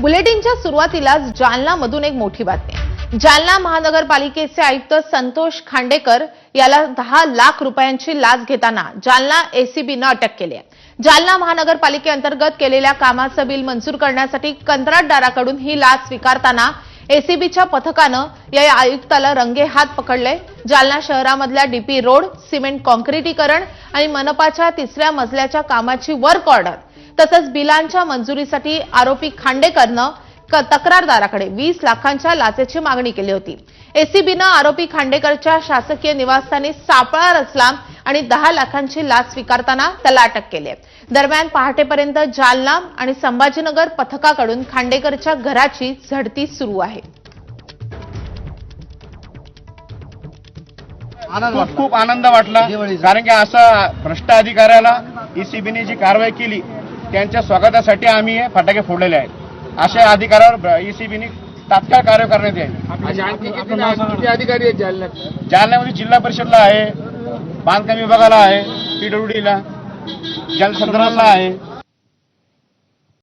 बुलेटिनच्या सुरुवातीलाच जालनामधून एक मोठी बातमी. जालना महानगरपालिकेचे आयुक्त संतोष खांडेकर याला दहा लाख रुपयांची लाच घेताना जालना एसीबीनं अटक केली आहे. जालना महानगरपालिकेअंतर्गत केलेल्या कामाचं बिल मंजूर करण्यासाठी कंत्राटदाराकडून ही लाच स्वीकारताना एसीबीच्या पथकानं या आयुक्ताला रंगे हात पकडले. जालना शहरामधल्या डीपी रोड सिमेंट कॉन्क्रिटीकरण आणि मनपाच्या तिसऱ्या मजल्याच्या कामाची वर्क ऑर्डर तसंच बिलांच्या मंजुरीसाठी आरोपी खांडेकरनं क- तक्रारदाराकडे वीस लाखांच्या लाचेची मागणी केली होती. एसीबीनं आरोपी खांडेकरच्या शासकीय निवासस्थानी सापळा रचला आणि दहा लाखांची लाच स्वीकारताना त्याला अटक केली आहे. दरम्यान पहाटेपर्यंत जालना आणि संभाजीनगर पथकाकडून खांडेकरच्या घराची झडती सुरू आहे. खूप खूप आनंद वाटला. कारण की असा भ्रष्ट अधिकाऱ्याला ईसीबीने जी कारवाई केली त्यांच्या स्वागतासाठी आम्ही हे फटाके फोडलेले आहेत. अशा अधिकाऱ्यावर ईसीबीने तात्काळ कार्य करण्यात किती अधिकारी आहेत जालन्यात जालन्यामध्ये जिल्हा परिषदला आहे बांधकाम विभागाला आहे पीडब्ल्यूडीला जलसंधारणला आहे.